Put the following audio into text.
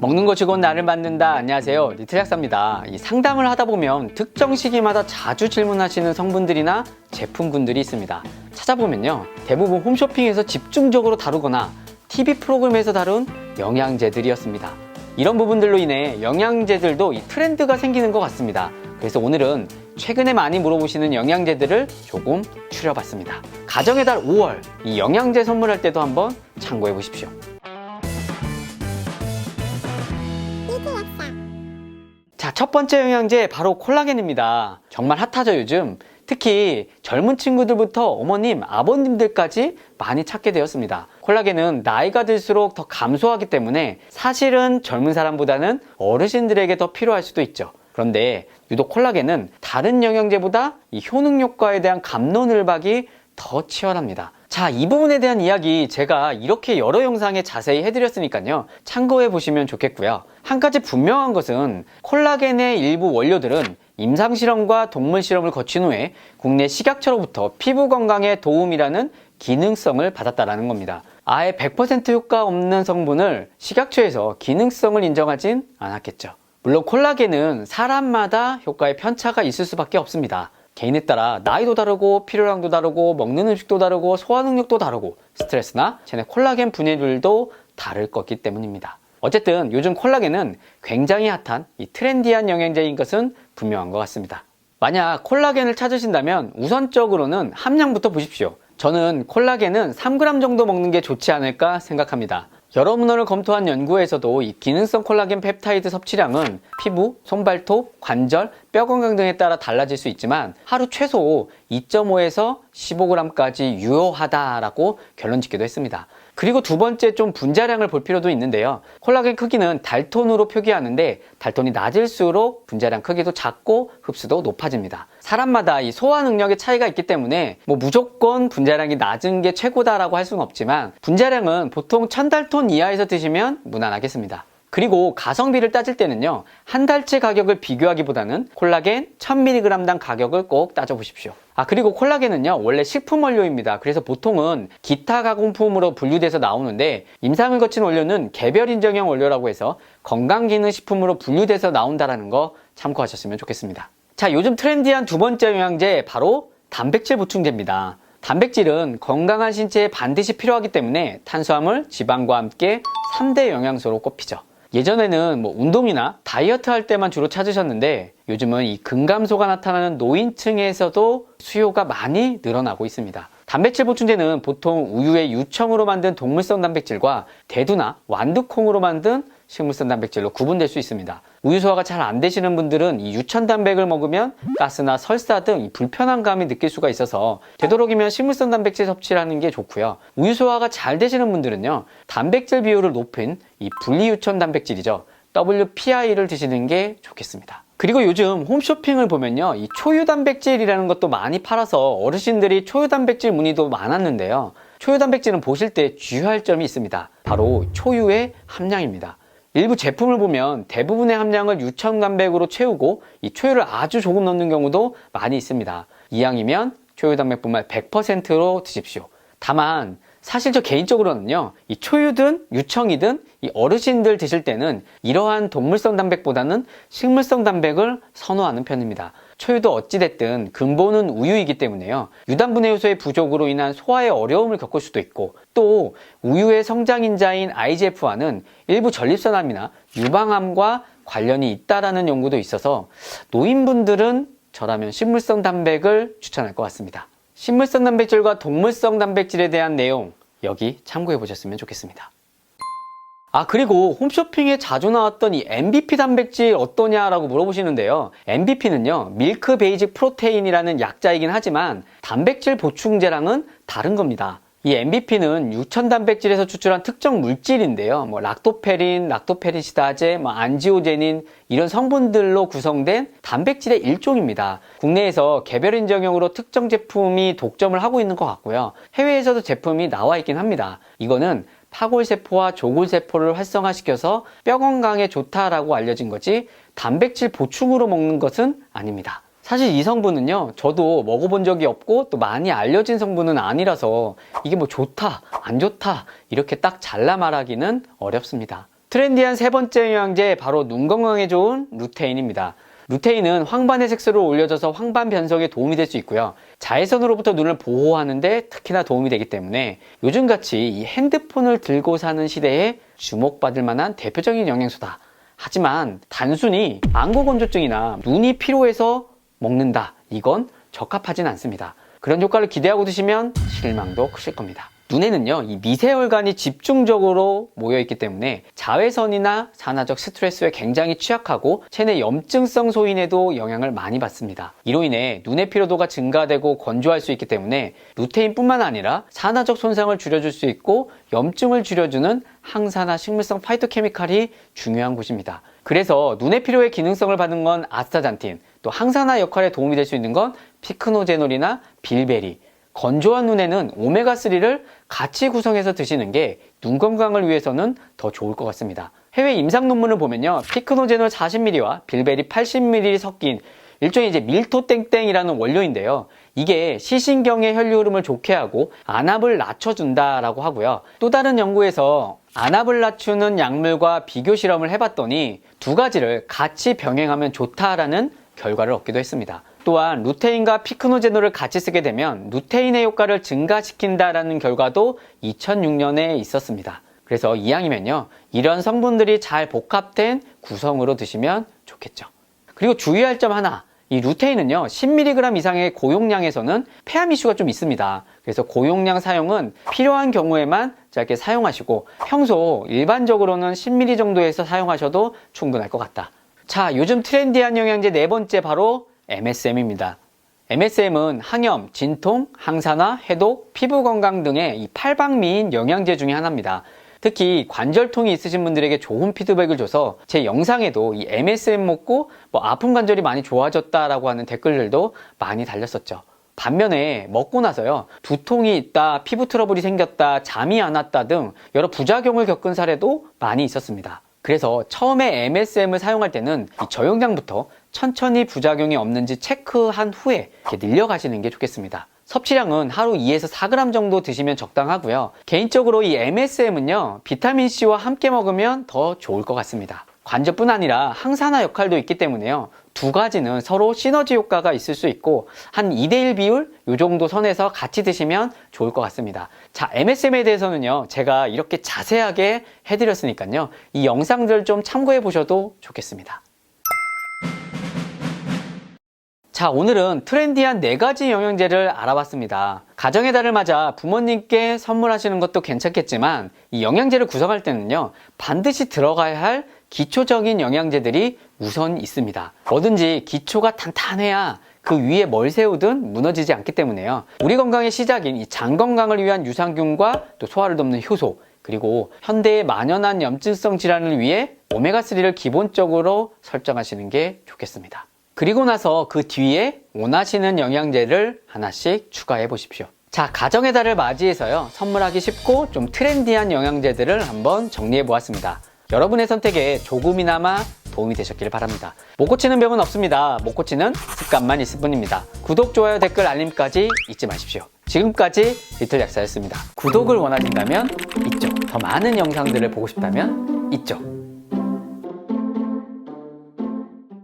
먹는 거 주고 나를 만든다. 안녕하세요. 리틀 약사입니다. 이 상담을 하다 보면 특정 시기마다 자주 질문하시는 성분들이나 제품군들이 있습니다. 찾아보면요. 대부분 홈쇼핑에서 집중적으로 다루거나 TV 프로그램에서 다룬 영양제들이었습니다. 이런 부분들로 인해 영양제들도 이 트렌드가 생기는 것 같습니다. 그래서 오늘은 최근에 많이 물어보시는 영양제들을 조금 추려봤습니다. 가정의 달 5월 이 영양제 선물할 때도 한번 참고해 보십시오. 첫 번째 영양제 바로 콜라겐입니다. 정말 핫하죠, 요즘. 특히 젊은 친구들부터 어머님, 아버님들까지 많이 찾게 되었습니다. 콜라겐은 나이가 들수록 더 감소하기 때문에 사실은 젊은 사람보다는 어르신들에게 더 필요할 수도 있죠. 그런데 유독 콜라겐은 다른 영양제보다 이 효능 효과에 대한 감론을박이 더 치열합니다. 자, 이 부분에 대한 이야기 제가 이렇게 여러 영상에 자세히 해드렸으니까요. 참고해 보시면 좋겠고요. 한 가지 분명한 것은 콜라겐의 일부 원료들은 임상실험과 동물실험을 거친 후에 국내 식약처로부터 피부 건강에 도움이라는 기능성을 받았다라는 겁니다. 아예 100% 효과 없는 성분을 식약처에서 기능성을 인정하진 않았겠죠. 물론 콜라겐은 사람마다 효과의 편차가 있을 수밖에 없습니다. 개인에 따라 나이도 다르고 필요량도 다르고 먹는 음식도 다르고 소화 능력도 다르고 스트레스나 체내 콜라겐 분해율도 다를 거기 때문입니다. 어쨌든 요즘 콜라겐은 굉장히 핫한 이 트렌디한 영양제인 것은 분명한 것 같습니다. 만약 콜라겐을 찾으신다면 우선적으로는 함량부터 보십시오. 저는 콜라겐은 3g 정도 먹는 게 좋지 않을까 생각합니다. 여러 문헌을 검토한 연구에서도 이 기능성 콜라겐 펩타이드 섭취량은 피부, 손발톱, 관절, 뼈 건강 등에 따라 달라질 수 있지만 하루 최소 2.5에서 15g까지 유효하다라고 결론 짓기도 했습니다. 그리고 두 번째 좀 분자량을 볼 필요도 있는데요. 콜라겐 크기는 달톤으로 표기하는데 달톤이 낮을수록 분자량 크기도 작고 흡수도 높아집니다. 사람마다 이 소화 능력의 차이가 있기 때문에 뭐 무조건 분자량이 낮은 게 최고다라고 할 수는 없지만 분자량은 보통 1000달톤 이하에서 드시면 무난하겠습니다. 그리고 가성비를 따질 때는요, 한 달치 가격을 비교하기보다는 콜라겐 1000mg당 가격을 꼭 따져보십시오. 아, 그리고 콜라겐은요, 원래 식품 원료입니다. 그래서 보통은 기타 가공품으로 분류돼서 나오는데, 임상을 거친 원료는 개별 인정형 원료라고 해서 건강기능식품으로 분류돼서 나온다라는 거 참고하셨으면 좋겠습니다. 자, 요즘 트렌디한 두 번째 영양제, 바로 단백질 보충제입니다. 단백질은 건강한 신체에 반드시 필요하기 때문에 탄수화물, 지방과 함께 3대 영양소로 꼽히죠. 예전에는 뭐 운동이나 다이어트 할 때만 주로 찾으셨는데 요즘은 이 근감소가 나타나는 노인층에서도 수요가 많이 늘어나고 있습니다. 단백질 보충제는 보통 우유의 유청으로 만든 동물성 단백질과 대두나 완두콩으로 만든 식물성 단백질로 구분될 수 있습니다. 우유 소화가 잘 안 되시는 분들은 이 유천 단백을 먹으면 가스나 설사 등 불편한 감이 느낄 수가 있어서 되도록이면 식물성 단백질 섭취를 하는 게 좋고요. 우유 소화가 잘 되시는 분들은요. 단백질 비율을 높인 이 분리유천 단백질이죠. WPI를 드시는 게 좋겠습니다. 그리고 요즘 홈쇼핑을 보면요. 이 초유 단백질이라는 것도 많이 팔아서 어르신들이 초유 단백질 문의도 많았는데요. 초유 단백질은 보실 때 주의할 점이 있습니다. 바로 초유의 함량입니다. 일부 제품을 보면 대부분의 함량을 유청단백으로 채우고 이 초유를 아주 조금 넣는 경우도 많이 있습니다. 이왕이면 초유 단백분말 100%로 드십시오. 다만 사실 저 개인적으로는요, 이 초유든 유청이든 이 어르신들 드실 때는 이러한 동물성 단백보다는 식물성 단백을 선호하는 편입니다. 초유도 어찌됐든 근본은 우유이기 때문에요. 유당분해 요소의 부족으로 인한 소화에 어려움을 겪을 수도 있고 또 우유의 성장인자인 IGF-1은 일부 전립선암이나 유방암과 관련이 있다라는 연구도 있어서 노인분들은 저라면 식물성 단백을 추천할 것 같습니다. 식물성 단백질과 동물성 단백질에 대한 내용 여기 참고해 보셨으면 좋겠습니다. 아, 그리고 홈쇼핑에 자주 나왔던 이 MVP 단백질 어떠냐라고 물어보시는데요. MVP는요, 밀크 베이직 프로테인이라는 약자이긴 하지만 단백질 보충제랑은 다른 겁니다. 이 MVP는 유천 단백질에서 추출한 특정 물질인데요. 뭐 락토페린, 락토페리시다제, 뭐 안지오제닌 이런 성분들로 구성된 단백질의 일종입니다. 국내에서 개별 인정형으로 특정 제품이 독점을 하고 있는 것 같고요. 해외에서도 제품이 나와 있긴 합니다. 이거는 파골세포와 조골세포를 활성화시켜서 뼈 건강에 좋다라고 알려진 거지 단백질 보충으로 먹는 것은 아닙니다. 사실 이 성분은요, 저도 먹어본 적이 없고 또 많이 알려진 성분은 아니라서 이게 뭐 좋다, 안 좋다, 이렇게 딱 잘라 말하기는 어렵습니다. 트렌디한 세 번째 영양제 바로 눈 건강에 좋은 루테인입니다. 루테인은 황반의 색소를 올려줘서 황반 변성에 도움이 될 수 있고요. 자외선으로부터 눈을 보호하는데 특히나 도움이 되기 때문에 요즘같이 이 핸드폰을 들고 사는 시대에 주목받을 만한 대표적인 영양소다. 하지만 단순히 안구 건조증이나 눈이 피로해서 먹는다. 이건 적합하진 않습니다. 그런 효과를 기대하고 드시면 실망도 크실 겁니다. 눈에는요, 이 미세혈관이 집중적으로 모여있기 때문에 자외선이나 산화적 스트레스에 굉장히 취약하고 체내 염증성 소인에도 영향을 많이 받습니다. 이로 인해 눈의 피로도가 증가되고 건조할 수 있기 때문에 루테인뿐만 아니라 산화적 손상을 줄여줄 수 있고 염증을 줄여주는 항산화 식물성 파이토케미칼이 중요한 곳입니다. 그래서 눈의 피로의 기능성을 받는 건 아스타잔틴, 또 항산화 역할에 도움이 될 수 있는 건 피크노제놀이나 빌베리, 건조한 눈에는 오메가3를 같이 구성해서 드시는 게 눈 건강을 위해서는 더 좋을 것 같습니다. 해외 임상 논문을 보면요. 피크노제놀 40ml와 빌베리 80ml 섞인 일종의 이제 밀토땡땡이라는 원료인데요. 이게 시신경의 혈류 흐름을 좋게 하고 안압을 낮춰준다라고 하고요. 또 다른 연구에서 안압을 낮추는 약물과 비교 실험을 해봤더니 두 가지를 같이 병행하면 좋다라는 결과를 얻기도 했습니다. 또한 루테인과 피크노제놀을 같이 쓰게 되면 루테인의 효과를 증가시킨다라는 결과도 2006년에 있었습니다. 그래서 이왕이면요, 이런 성분들이 잘 복합된 구성으로 드시면 좋겠죠. 그리고 주의할 점 하나. 이 루테인은요, 10mg 이상의 고용량에서는 폐암 이슈가 좀 있습니다. 그래서 고용량 사용은 필요한 경우에만 짧게 사용하시고 평소 일반적으로는 10mg 정도에서 사용하셔도 충분할 것 같다. 자, 요즘 트렌디한 영양제 네 번째 바로 MSM입니다. MSM은 항염, 진통, 항산화, 해독, 피부 건강 등의 이 팔방미인 영양제 중에 하나입니다. 특히 관절통이 있으신 분들에게 좋은 피드백을 줘서 제 영상에도 이 MSM 먹고 뭐 아픈 관절이 많이 좋아졌다라고 하는 댓글들도 많이 달렸었죠. 반면에 먹고 나서요 두통이 있다, 피부 트러블이 생겼다, 잠이 안 왔다 등 여러 부작용을 겪은 사례도 많이 있었습니다. 그래서 처음에 MSM을 사용할 때는 이 저용량부터 천천히 부작용이 없는지 체크한 후에 이렇게 늘려가시는 게 좋겠습니다. 섭취량은 하루 2에서 4g 정도 드시면 적당하고요. 개인적으로 이 MSM은요, 비타민C와 함께 먹으면 더 좋을 것 같습니다. 관절뿐 아니라 항산화 역할도 있기 때문에요. 두 가지는 서로 시너지 효과가 있을 수 있고 한 2대1 비율 요 정도 선에서 같이 드시면 좋을 것 같습니다. 자, MSM에 대해서는요. 제가 이렇게 자세하게 해드렸으니까요. 이 영상들 좀 참고해 보셔도 좋겠습니다. 자, 오늘은 트렌디한 네 가지 영양제를 알아봤습니다. 가정의 달을 맞아 부모님께 선물하시는 것도 괜찮겠지만 이 영양제를 구성할 때는요, 반드시 들어가야 할 기초적인 영양제들이 우선 있습니다. 뭐든지 기초가 탄탄해야 그 위에 뭘 세우든 무너지지 않기 때문에요. 우리 건강의 시작인 이 장 건강을 위한 유산균과 또 소화를 돕는 효소, 그리고 현대의 만연한 염증성 질환을 위해 오메가3를 기본적으로 설정하시는 게 좋겠습니다. 그리고 나서 그 뒤에 원하시는 영양제를 하나씩 추가해 보십시오. 자, 가정의 달을 맞이해서요, 선물하기 쉽고 좀 트렌디한 영양제들을 한번 정리해 보았습니다. 여러분의 선택에 조금이나마 도움이 되셨길 바랍니다. 못 고치는 병은 없습니다. 못 고치는 습관만 있을 뿐입니다. 구독, 좋아요, 댓글, 알림까지 잊지 마십시오. 지금까지 리틀 약사였습니다. 구독을 원하신다면 이쪽, 더 많은 영상들을 보고 싶다면 이쪽.